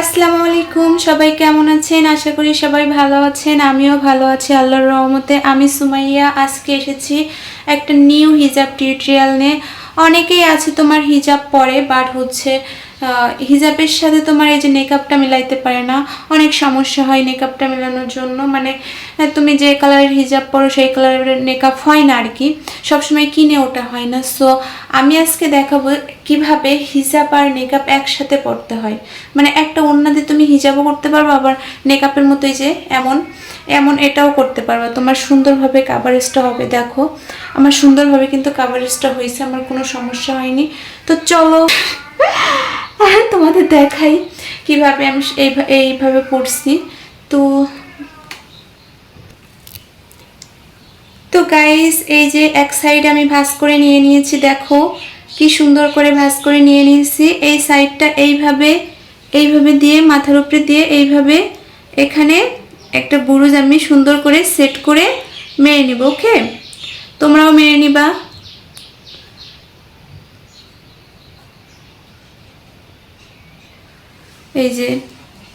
আসসালামু আলাইকুম, সবাই কেমন আছেন? আশা করি সবাই ভালো আছেন, আমিও ভালো আছি, আল্লাহর রহমতে। আমি সুমাইয়া, আজকে এসেছি একটা নিউ হিজাব টিউটোরিয়াল নিয়ে। অনেকেই আছে তোমার হিজাব পরে বাট হচ্ছে হিজাবের সাথে তোমার এই যে মেকআপটা মিলাইতে পারে না, অনেক সমস্যা হয় মেকআপটা মেলানোর জন্য। মানে তুমি যে কালারের হিজাব পরো, সেই কালারের মেকআপ হয় না আর কি। সবসময় কিনে ওটা হয় না। সো আমি আজকে দেখাবো কীভাবে হিজাব আর মেকআপ একসাথে পড়তে হয়। মানে একটা অন্যদের তুমি হিজাবও করতে পারবে, আবার মেকআপের মতোই যে এমন এমন এটাও করতে পারবে। তোমার সুন্দরভাবে কাভারেজটা হবে, দেখো। আমার সুন্দরভাবে কিন্তু কাভারেজটা হয়েছে, আমার কোনো সমস্যা হয়নি। তো চলো তোমাদের দেখাই কীভাবে আমি এই- এইভাবে পড়ছি। তো তো গাইস এই যে এক সাইড আমি ভাঁজ করে নিয়ে নিয়েছি, দেখো কি সুন্দর করে ভাঁজ করে নিয়ে নিয়েছি। এই সাইডটা এইভাবে এইভাবে দিয়ে, মাথার উপরে দিয়ে এইভাবে এখানে একটা বুরুজ আমি সুন্দর করে সেট করে মেরে নিব ওকে তোমরাও মেরে নিবা। এই যে,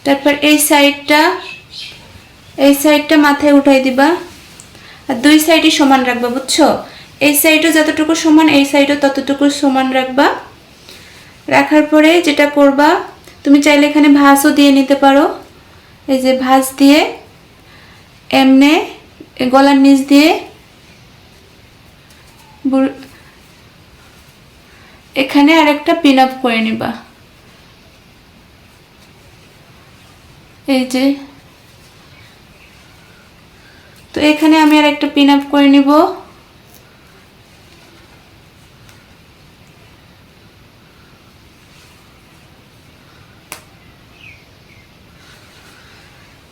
তারপর এই সাইডটা এই সাইডটা মাথায় উঠাই দিবা। আর দুই সাইডই সমান রাখবা, বুঝছ? এই সাইডও যতটুকু সমান, এই সাইডও ততটুকু সমান রাখবা। রাখার পরে যেটা করবা, তুমি চাইলে এখানে ভাঁজও দিয়ে নিতে পারো। এই যে ভাঁজ দিয়ে, এমনে গলার নিচ দিয়ে এখানে আরেকটা পিন আপ করে নিবা। এই যে। তো এখানে আমি আর একটা পিন আপ করে নিব।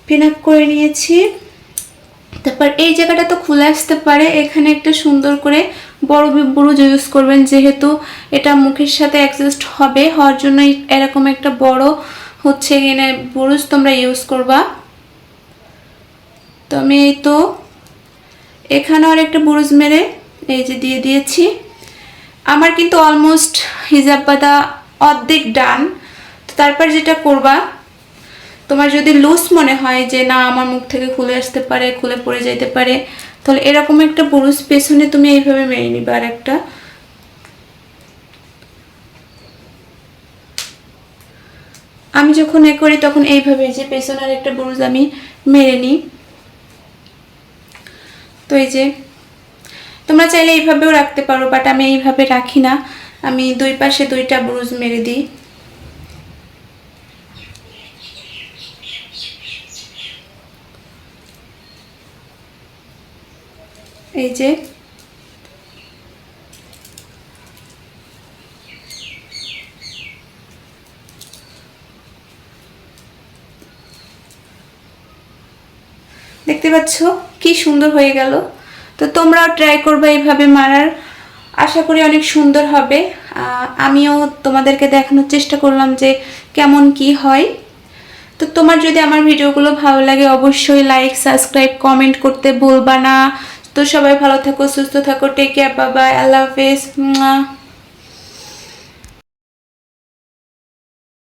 পিন আপ করে নিয়েছি। তারপর এই জায়গাটা তো খুলে আসতে পারে। এখানে একটা সুন্দর করে বড় বুরুজ ইউজ করবেন, যেহেতু এটা মুখের সাথে অ্যাডজাস্ট হবে, হওয়ার জন্য এরকম একটা বড় হচ্ছে এখানে বুরুজ তোমরা ইউজ করবা। তো আমি এই তো, এখানে আর একটা বুরুজ মেরে এই যে দিয়ে দিয়েছি। আমার কিন্তু অলমোস্ট হিজাব বাদা অর্ধেক ডান তো তারপর যেটা করবা, তোমার যদি লুজ মনে হয় যে না, আমার মুখ থেকে খুলে আসতে পারে, খুলে পড়ে যেতে পারে, তাহলে এরকম একটা পুরুষ পেছনে তুমি এইভাবে মেরে নিবে আর একটা আমি যখন এ করি, তখন এইভাবে যে পেছনের একটা বুরুজ আমি মেরে নিই। তো এই যে, তোমরা চাইলে এইভাবেও রাখতে পারো বাট আমি এইভাবে রাখি না। আমি দুই পাশে দুইটা বুরুজ মেরে দিই। এই যে দেখতে পাচ্ছ? কি সুন্দর হয়ে গেল। তো তোমরাও ট্রাই করবে এইভাবে মারার। আশা করি অনেক সুন্দর হবে। আমিও তোমাদেরকে দেখানোর চেষ্টা করলাম যে কেমন কি হয়। তো তোমার যদি আমার ভিডিওগুলো ভালো লাগে, অবশ্যই লাইক সাবস্ক্রাইব কমেন্ট করতে ভুলবা না। তো সবাই ভালো থাকো, সুস্থ থাকো টেক কেয়ার বাবাই আল্লাহ হাফেজ।